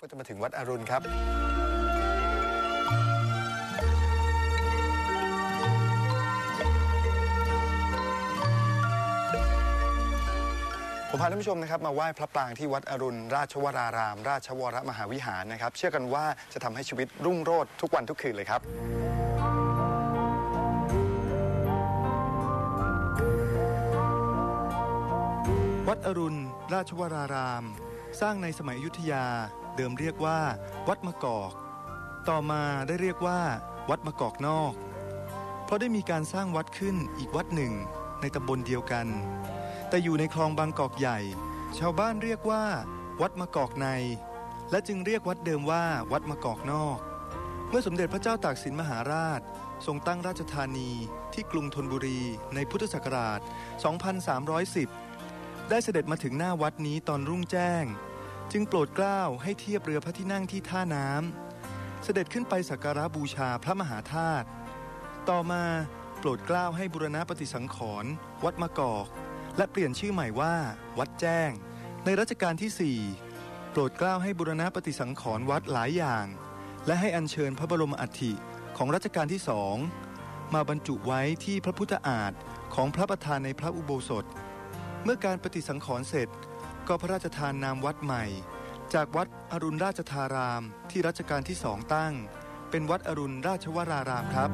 ก็จะมาถึงวัดอรุณครับผมพาท่านผู้ชมนะครับมาไหว้พระปรางที่วัดอรุณ ราชวราราม ราชวรมหาวิหารนะครับ เชื่อกันว่าจะทำให้ชีวิตรุ่งโรจน์ทุกวันทุกคืนเลยครับวัดอรุณ ราชวราราม สร้างในสมัยอยุธยา เดิมเรียกว่า วัดมะกอก ต่อมาได้เรียกว่า วัดมะกอกนอก เพราะได้มีการสร้างวัดขึ้นอีกวัดหนึ่งในตำบลเดียวกัน แต่อยู่ในคลองบางกอกใหญ่ ชาวบ้านเรียกว่า วัดมะกอกใน และจึงเรียกวัดเดิมว่า วัดมะกอกนอก เมื่อสมเด็จพระเจ้าตากสินมหาราช ทรงตั้งราชธานีที่กรุงธนบุรีในพุทธศักราช 2310 ได้เสด็จมาถึงหน้าวัดนี้ตอนรุ่งแจ้ง จึงโปรดเกล้าให้เทียบเรือพระที่นั่งที่ท่าน้ำเสด็จขึ้นไปสักการะบูชาพระมหาธาตุต่อมาโปรดเกล้าให้บุรณะปฏิสังขรณ์วัดมะกอก และเปลี่ยนชื่อใหม่ว่า วัดแจ้ง ในรัชกาลที่ 4 โปรดเกล้าให้บุรณะปฏิสังขรณ์วัดหลายอย่าง และให้อัญเชิญพระบรมอัฐิของรัชกาลที่สองมาบรรจุไว้ที่พระพุทธอาฏของพระประธานในพระอุโบสถ เมื่อการปฏิสังขรณ์เสร็จ ก็พระราชทานนามวัดใหม่ จากวัดอรุณราชธารามที่รัชกาลที่สองตั้ง เป็นวัดอรุณราชวรารามครับ